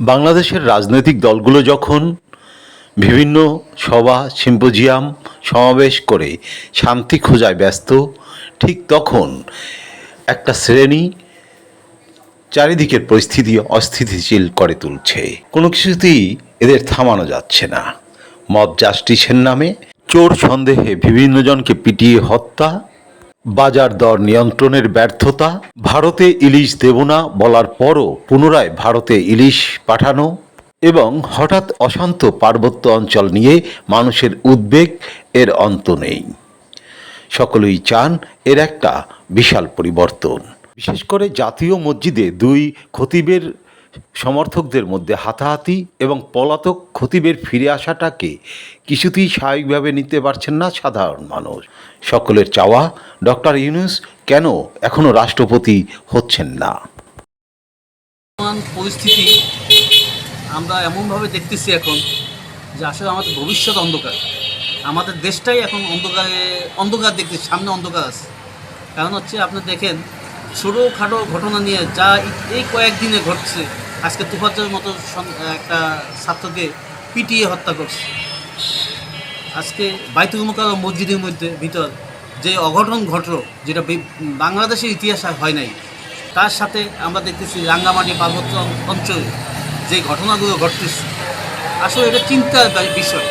বাংলাদেশের রাজনৈতিক দলগুলো যখন বিভিন্ন সভা, সিম্পোজিয়াম সমাবেশ করে শান্তি খোঁজায় ব্যস্ত, ঠিক তখন একটা শ্রেণি চারিদিকের পরিস্থিতি অস্থিতিশীল করে তুলছে। কোনো কিছুতেই এদের থামানো যাচ্ছে না। মব জাস্টিসের নামে চোর সন্দেহে বিভিন্ন জনকে পিটিয়ে হত্যা বাজার দর নিয়ন্ত্রণের ব্যর্থতা, ভারতে ইলিশ দেব না বলার পরও পুনরায় ভারতে ইলিশ পাঠানো এবং হঠাৎ অশান্ত পার্বত্য অঞ্চল নিয়ে মানুষের উদ্বেগ এর অন্ত নেই। সকলেই চান এর একটা বিশাল পরিবর্তন। বিশেষ করে জাতীয় মসজিদে দুই খতিবের সমর্থকদের মধ্যে হাতাহাতি এবং পলাতক খতিবের ফিরে আসাটাকে কিছুতেই স্বাভাবিকভাবে নিতে পারছেন না সাধারণ মানুষ। সকলের চাওয়া, ডক্টর ইউনুস কেন এখনও রাষ্ট্রপতি হচ্ছেন না? পরিস্থিতি আমরা এমনভাবে দেখতেছি এখন যে আসলে আমাদের ভবিষ্যৎ অন্ধকার। আমাদের দেশটাই এখন অন্ধকারে, অন্ধকার দেখতে, সামনে অন্ধকার আছে। কারণ হচ্ছে আপনি দেখেন, ছোটোখাটো ঘটনা নিয়ে যা এই- এই কয়েকদিনে ঘটছে আজকে তুফাতের মতো একটা ছাত্রকে পিটিয়ে হত্যা করছে। আজকে বাইতুল মোকাররম মসজিদের মধ্যে ভিতর যে অঘটন ঘটলো, যেটা বাংলাদেশের ইতিহাস হয় নাই, তার সাথে আমরা দেখতেছি রাঙ্গামাটি পার্বত্য অঞ্চলে যে ঘটনাগুলো ঘটতেছে। আসলে এটা চিন্তার বিষয়।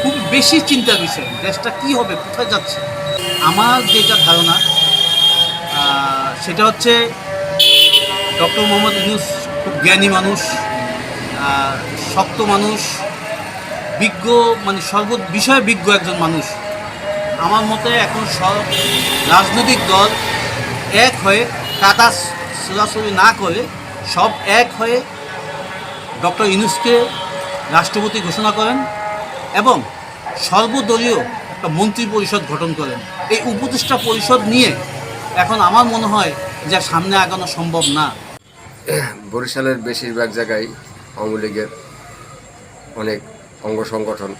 খুব বেশি চিন্তার বিষয়। দেশটা কি হবে, কোথায় যাচ্ছে? আমার যেটা ধারণা সেটা হচ্ছে ডক্টর মোহাম্মদ ইউনুস জ্ঞানী মানুষ শক্ত মানুষ, বিজ্ঞ মানে সর্ব বিষয়ে বিজ্ঞ একজন মানুষ। আমার মতে এখন সব রাজনৈতিক দল এক হয়ে কাদা ছোড়াছড়ি না করে সব এক হয়ে ডক্টর ইনুসকে রাষ্ট্রপতি ঘোষণা করেন এবং সর্বদলীয় একটা মন্ত্রী পরিষদ গঠন করেন। এই উপদেষ্টা পরিষদ নিয়ে এখন আমার মনে হয় যে সামনে আগানো সম্ভব না। বরিশালের বেশিরভাগ জায়গায় আওয়ামী লীগের অনেক অঙ্গ সংগঠন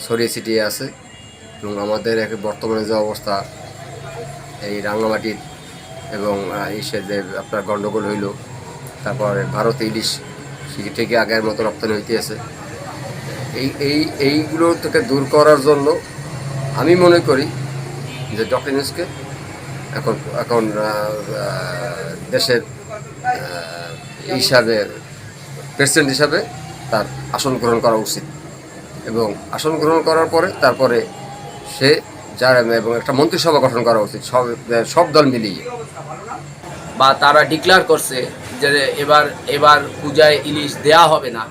ছড়িয়ে ছিটিয়ে আছে এবং আমাদের এক বর্তমানে যে অবস্থা এই রাঙামাটির এবং আহ, ইসে যে আপনার গণ্ডগোল হইল তারপরে ভারতে ইলিশ সে থেকে আগের মতো রপ্তানি হইতেছে এই এই এইগুলো থেকে দূর করার জন্য আমি মনে করি যে ডক্টর ইউনুসকে এখন এখন দেশের হিসাবে প্রেসিডেন্ট হিসাবে তার আসন গ্রহণ করা উচিত। এবং আসন গ্রহণ করার পরে তারপরে সে যার এবং একটা মন্ত্রিসভা গঠন করা উচিত। সব সব দল মিলিয়ে। বা তারা ডিক্লেয়ার করছে যে এবার এবার পূজায় ইলিশ দেয়া হবে না।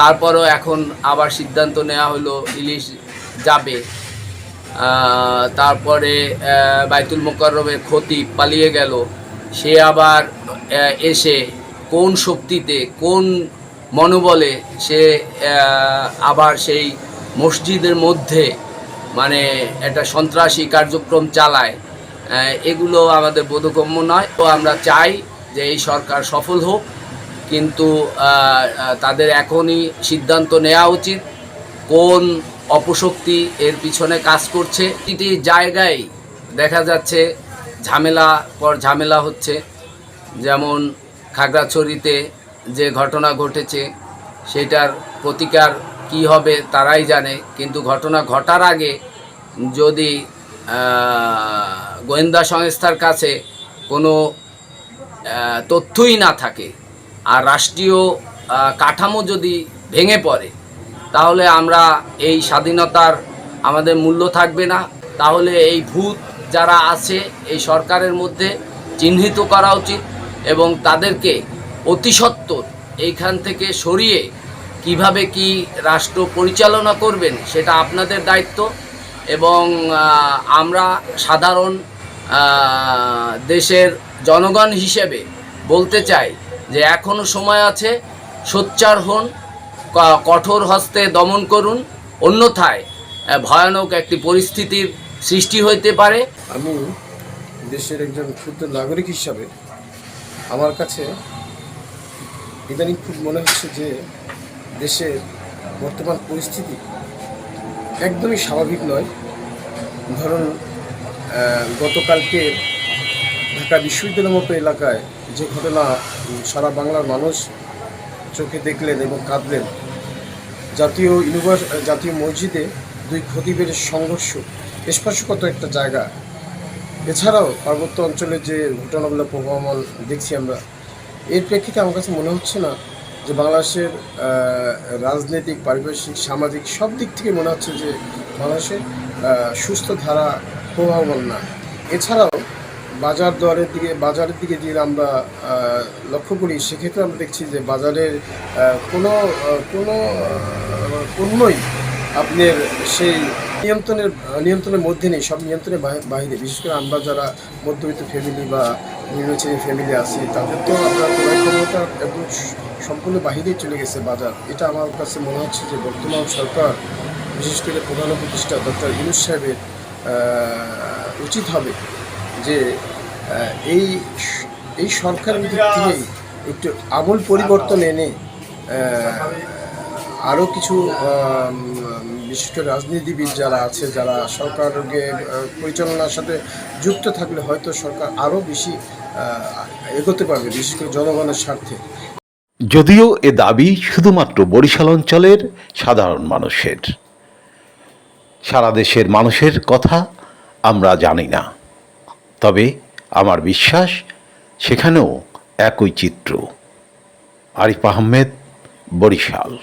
তারপরও এখন আবার সিদ্ধান্ত নেওয়া হলো ইলিশ যাবে। তারপরে বাইতুল মোকাররমের ক্ষতি পালিয়ে গেল। সে আবার এসে কোন শক্তিতে, কোন মনোবলে সে আবার সেই মসজিদের মধ্যে মানে একটা সন্ত্রাসী কার্যক্রম চালায় এগুলো আমাদের বোধগম্য নয়। তো আমরা চাই যে এই সরকার সফল হোক, কিন্তু তাদের এখনই সিদ্ধান্ত নেওয়া উচিত কোন অপশক্তি এর পিছনে কাজ করছে। প্রতিটি জায়গায় দেখা যাচ্ছে ঝামেলা পর ঝামেলা হচ্ছে। যেমন খাগড়াছড়িতে যে ঘটনা ঘটেছে, সেটার প্রতিকার কি হবে তারাই জানে। কিন্তু ঘটনা ঘটার আগে যদি গোয়েন্দা সংস্থার কাছে কোনো তথ্যই না থাকে, আর রাষ্ট্রীয় কাঠামো যদি ভেঙে পড়ে তাহলে আমরা এই স্বাধীনতার আমাদের মূল্য থাকবে না। তাহলে এই ভূত যারা আছে, এই সরকারের মধ্যে চিহ্নিত করা উচিত এবং তাদেরকে অতি সত্বর এইখান থেকে সরিয়ে কীভাবে কি রাষ্ট্র পরিচালনা করবেন সেটা আপনাদের দায়িত্ব এবং আমরা সাধারণ দেশের জনগণ হিসেবে বলতে চাই যে এখনও সময় আছে, সোচ্চার হন কঠোর হস্তে দমন করুন। অন্যথায় ভয়ানক একটি পরিস্থিতির সৃষ্টি হইতে পারে। আমি দেশের একজন ক্ষুদ্র নাগরিক হিসাবে আমার কাছে ইদানিং খুব মনে হচ্ছে যে দেশের বর্তমান পরিস্থিতি একদমই স্বাভাবিক নয়। ধরুন গতকালকে ঢাকা বিশ্ববিদ্যালয়ের মতো এলাকায় যে ঘটনা সারা বাংলার মানুষ চোখে দেখলেন এবং কাঁদলেন। জাতীয় ইউনিভার্স, জাতীয় মসজিদে দুই খতিবের সংঘর্ষ স্পর্শকত একটা জায়গা। এছাড়াও পার্বত্য অঞ্চলে যে ঘটনাগুলো প্রভাবমান দেখছি আমরা, এর প্রেক্ষিতে আমার কাছে মনে হচ্ছে না যে বাংলাদেশের রাজনৈতিক, পারিপার্শ্বিক, সামাজিক সব দিক থেকে মনে হচ্ছে যে বাংলাদেশের সুস্থ ধারা প্রভাবমান না। এছাড়াও বাজার দরের দিকে, বাজারের দিকে যদি আমরা লক্ষ্য করি, সেক্ষেত্রে আমরা দেখছি যে বাজারের কোনো কোনো পণ্যই আপনার সেই নিয়ন্ত্রণের নিয়ন্ত্রণের মধ্যে নেই, সব নিয়ন্ত্রণের বাইরে বিশেষ করে আমরা যারা মধ্যবিত্ত ফ্যামিলি বা শ্রেণির ফ্যামিলি আছি, তাদের তো আপনার ক্রয় ক্ষমতা একদম সম্পূর্ণ বাহিরেই চলে গেছে বাজার। এটা আমার কাছে মনে হচ্ছে যে বর্তমান সরকার, বিশেষ করে প্রধান উপদেষ্টা ডক্টর ইউনুস সাহেবের উচিত হবে। যে এই এই সরকারের দিক থেকেই একটু আমূল পরিবর্তন এনে আরও কিছু বিশিষ্ট রাজনীতিবিদ যারা আছে, যারা সরকারকে পরিচালনার সাথে যুক্ত থাকলে হয়তো সরকার আরও বেশি এগোতে পারবে, বিশেষ করে জনগণের স্বার্থে। যদিও এ দাবি শুধুমাত্র বরিশাল অঞ্চলের সাধারণ মানুষের। সারা দেশের মানুষের কথা আমরা জানি না। তবে আমার বিশ্বাস সেখানেও একই চিত্র। আরিফ আহমেদ বরিশাল।